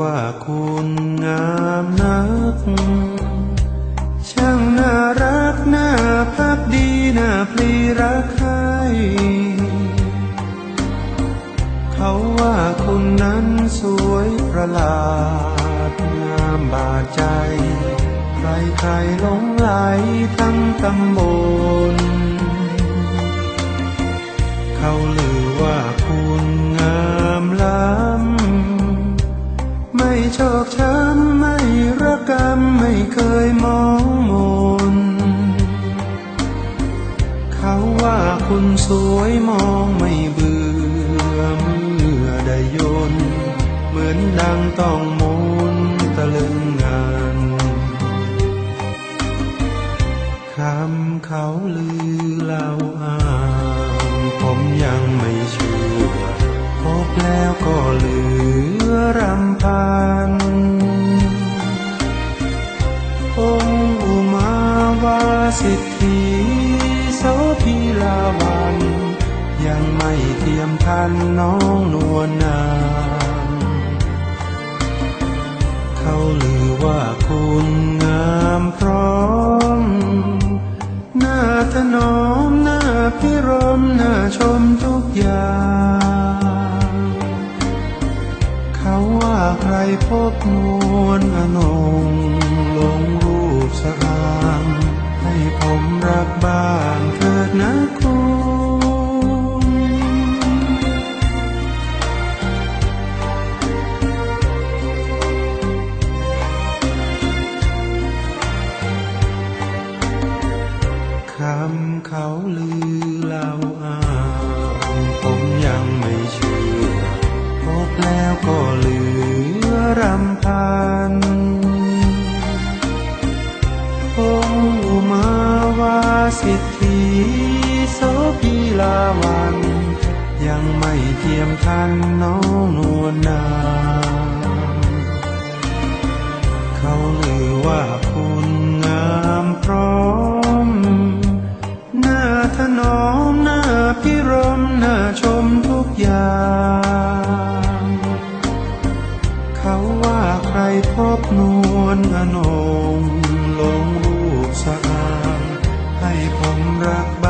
ว่าคุณงามนัก ช่างน่ารักน่าพักดีน่าพลีรักใครเขาว่าคุณนั้นสวยประหลาดงามบาดใจ ใครใครหลงไหลทั้งตำบล เขาลือว่าคุณ สวยมองไม่เบื่อเมื่อได้ยนเหมือนดังต้องมนตะลึงงานคำเขาลือเล่าอ้างผมยังไม่เชื่อพบแล้วก็เหลือรำพันองค์อุมาวาสิทธี เทียมทันน้องนวลนางเขาลือว่าคุณงามพร้อม หน้าถนอมหน้าพิรมหน้าชมทุกอย่าง เขาว่าใครพบนวลอนงลงรูปสะอางให้ผมรักบ้าง ก็เหลือรำพันองค์อุมาวาสิทธีโสพีลาวัน ยังไม่เทียมทันน้องนวลนางเขาลือว่าคุณงามพร้อมหน้าถนอมหน้าพิร บนวลอนงลงรูปสะอาดให้ผมรักบ้า